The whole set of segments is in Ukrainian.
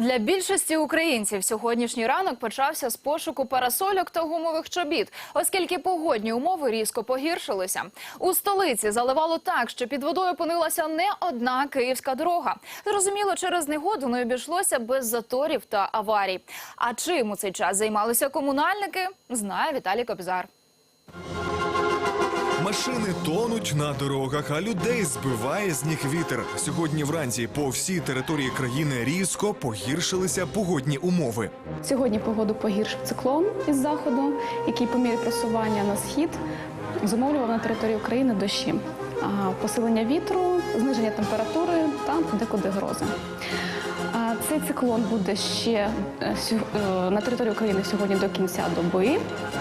Для більшості українців сьогоднішній ранок почався з пошуку парасольок та гумових чобіт, оскільки погодні умови різко погіршилися. У столиці заливало так, що під водою опинилася не одна київська дорога. Зрозуміло, через негоду не обійшлося без заторів та аварій. А чим у цей час займалися комунальники, знає Віталій Кобзар. Машини тонуть на дорогах, а людей збиває з ніг вітер. Сьогодні вранці по всій території країни різко погіршилися погодні умови. Сьогодні погоду погіршив циклон із заходу, який по мірі просування на схід зумовлював на території України дощі, посилення вітру, зниження температури та подекуди грози. Цей циклон буде ще е, е, на території України сьогодні до кінця доби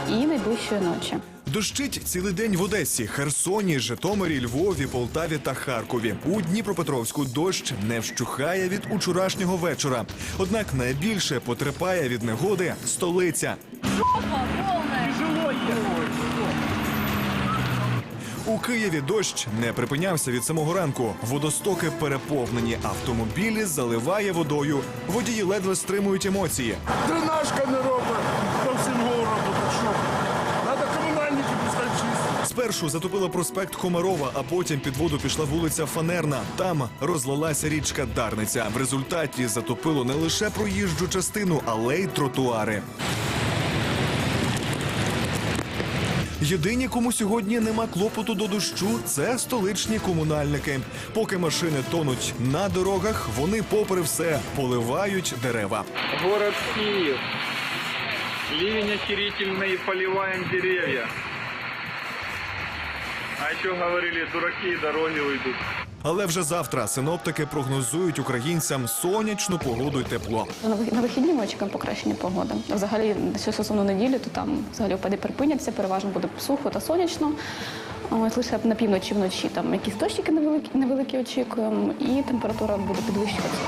і найближчої ночі. Дощить цілий день в Одесі, Херсоні, Житомирі, Львові, Полтаві та Харкові. У Дніпропетровську дощ не вщухає від учорашнього вечора. Однак найбільше потерпає від негоди столиця. У Києві дощ не припинявся від самого ранку. Водостоки переповнені, автомобілі заливає водою. Водії ледве стримують емоції. Дренажка не робить по всім городу. Так що? Надо комунальники пускай чистити. Спершу затопила проспект Комарова, а потім під воду пішла вулиця Фанерна. Там розлилася річка Дарниця. В результаті затопило не лише проїжджу частину, але й тротуари. Єдині, кому сьогодні нема клопоту до дощу, це столичні комунальники. Поки машини тонуть на дорогах, вони, попри все, поливають дерева. Город Киев. Ливень охерительный, поливаем деревья. А еще говорили, дураки дороги уйдут. Але вже завтра синоптики прогнозують українцям сонячну погоду й тепло. На вих- вихідні ми очікуємо покращення погоди. Взагалі, що стосовно неділі, то там взагалі опади припиняться, переважно буде сухо та сонячно. Ось лише на півночі вночі там якісь дощики невеликі, невеликі очікуємо, і температура буде підвищуватися.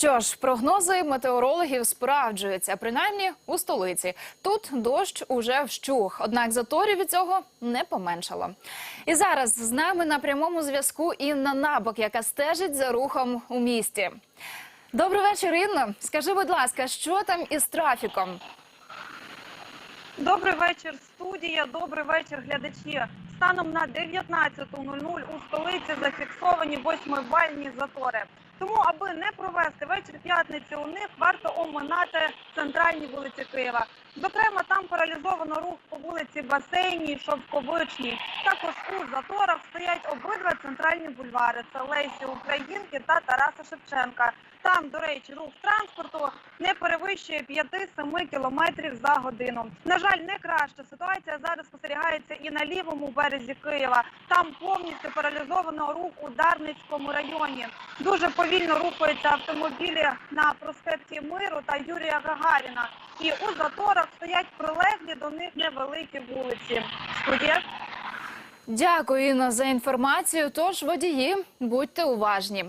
Що ж, прогнози метеорологів справджуються, принаймні у столиці. Тут дощ уже вщух, однак заторів від цього не поменшало. І зараз з нами на прямому зв'язку Інна Набок, яка стежить за рухом у місті. Добрий вечір, Інна. Скажи, будь ласка, що там із трафіком? Добрий вечір, студія. Добрий вечір, глядачі. Станом на 19.00 у столиці зафіксовані восьмибальні затори. Тому, аби не провести вечір п'ятниці, у них варто оминати центральні вулиці Києва. Зокрема, там паралізовано рух по вулиці Басейній, Шовковичній. Також у заторах стоять обидва центральні бульвари. Це Лесі Українки та Тараса Шевченка. Там, до речі, рух транспорту не перевищує 5-7 кілометрів за годину. На жаль, не краща ситуація зараз спостерігається і на лівому березі Києва. Там повністю паралізовано рух у Дарницькому районі. Дуже повільно рухаються автомобілі на проспекті Миру та Юрія Гагаріна. І у заторах стоять прилеглі до них невеликі вулиці. Студія. Дякую, Інна, за інформацію. Тож водії, будьте уважні.